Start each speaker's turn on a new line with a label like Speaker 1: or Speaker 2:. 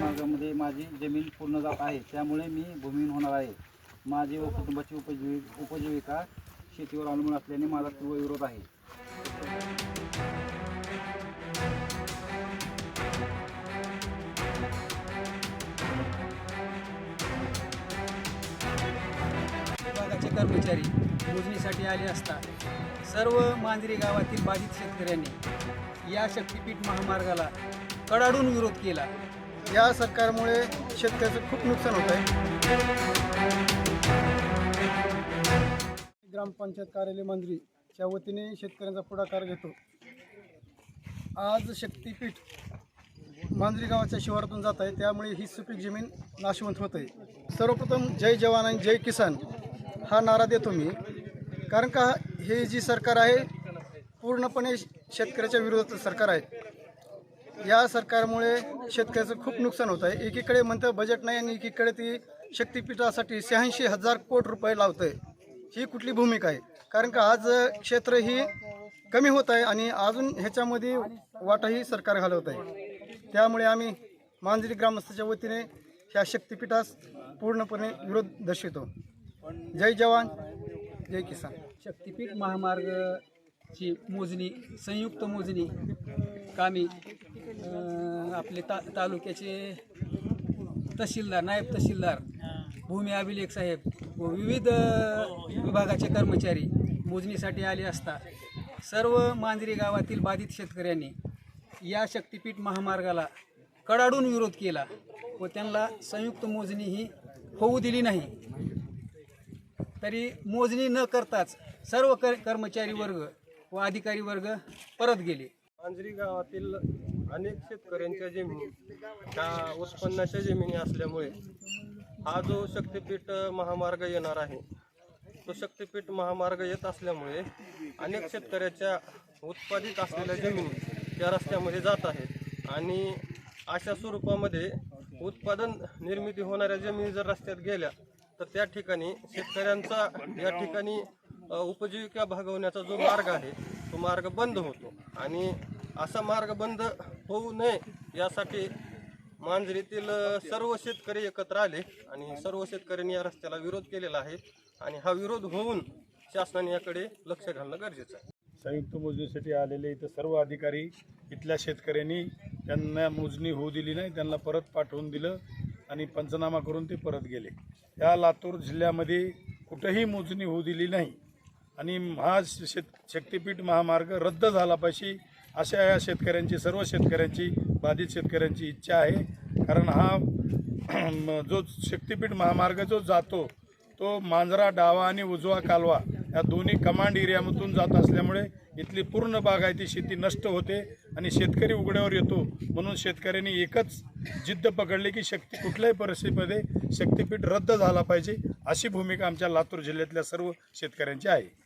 Speaker 1: मार्गामध्ये माझी जमीन पूर्ण जात आहे. त्यामुळे मी भूमिहीन होणार आहे. माझी व कुटुंबाची उपजीवि उपजीविका शेतीवर अवलंबून असल्याने माझा तीव्र विरोध आहे.
Speaker 2: कर्मचारी मोजणीसाठी आले असता सर्व मांजरी गावातील बाधित शेतकऱ्यांनी या शक्तीपीठ महामार्गाला कडाडून विरोध केला.
Speaker 3: या सरकारमुळे शेतकऱ्याचं खूप नुकसान होत आहे ग्रामपंचायत कार्यालय मांजरीच्या वतीने शेतकऱ्यांचा पुढाकार घेतो. आज शक्तीपीठ मांजरी गावाच्या शिवारातून जात आहे. त्यामुळे ही सुपीक जमीन नाशवंत होत आहे. सर्वप्रथम जय जवान आणि जय किसान. हा नारा देतो मी. कारण का हे जी सरकार आहे पूर्णपणे शेतकऱ्याच्या विरोधाचं सरकार आहे. या सरकारमुळे शेतकऱ्याचं खूप नुकसान होत आहे. एकीकडे म्हणतं बजेट नाही आणि एकीकडे ती शक्तीपीठासाठी शहाऐंशी हजार कोटी रुपये लावत आहे ही कुठली भूमिका आहे? कारण का आज क्षेत्र ही कमी होत आहे आणि अजून ह्याच्यामध्ये वाटाही सरकार घालवत आहे. त्यामुळे आम्ही मांजरी ग्रामस्थाच्या वतीने ह्या शक्तीपीठास पूर्णपणे विरोध दर्शवितो. जय जवान जय किसान.
Speaker 2: शक्तीपीठ महामार्गची मोजणी संयुक्त मोजणी कामी अं, आपले ता तालुक्याचे तहसीलदार नायब तहसीलदार भूमी अभिलेख साहेब व विविध अं, विभागाचे कर्मचारी मोजणीसाठी आले असता सर्व मांजरी गावातील बाधित शेतकऱ्यांनी या शक्तीपीठ महामार्गाला कडाडून विरोध केला व त्यांना संयुक्त मोजणी ही होऊ दिली नाही. तरी मोजणी न करताच सर्व कर कर्मचारी वर्ग व अधिकारी वर्ग परत गेले.
Speaker 4: मांजरी गावातील अनेक शेतकऱ्यांच्या जमिनी त्या उत्पन्नाच्या जमिनी असल्यामुळे हा जो शक्तीपीठ महामार्ग येणार आहे तो शक्तीपीठ महामार्ग येत असल्यामुळे अनेक शेतकऱ्याच्या उत्पादित असलेल्या जमिनी त्या रस्त्यामध्ये जात आहेत आणि अशा स्वरूपामध्ये उत्पादन निर्मिती होणाऱ्या जमिनी जर रस्त्यात गेल्या तर त्या ठिकाणी शेतकऱ्यांचा या ठिकाणी उपजीविका भागवण्याचा जो मार्ग आहे तो मार्ग बंद होतो. आणि असा मार्ग बंद होऊ नये यासाठी मांजरीतील सर्व शेतकरी एकत्र आले आणि सर्व शेतकऱ्यांनी या रस्त्याला विरोध केलेला आहे आणि हा विरोध होऊन शासनाने याकडे लक्ष घालणं गरजेचं आहे.
Speaker 5: संयुक्त मोजणीसाठी आलेले इथं सर्व अधिकारी इथल्या शेतकऱ्यांनी त्यांना मोजणी होऊ दिली नाही त्यांना परत पाठवून दिलं. आणि पंचनामा करून ते परत गेले. या लातूर जिल्ह्यामध्ये कुठंही मोजणी होऊ दिली नाही. आणि हा शेत शक्तीपीठ महामार्ग रद्द झाला पाहिजे अशा या शेतकऱ्यांची सर्व शेतकऱ्यांची बाधित शेतकऱ्यांची इच्छा आहे. कारण हा जो शक्तीपीठ महामार्ग जो जातो तो मांजरा डावा आणि उजवा कालवा या दोन्ही कमांड एरियामधून जात असल्यामुळे इथली पूर्ण बागायती शेती नष्ट होते आणि शेतकरी उघड्यावर येतो. म्हणून शेतकऱ्यांनी एकच जिद्द पकडली की शक्ती कुठल्याही परिस्थितीमध्ये शक्तीपीठ रद्द झाला पाहिजे अशी भूमिका आमच्या लातूर जिल्ह्यातल्या सर्व शेतकऱ्यांची आहे.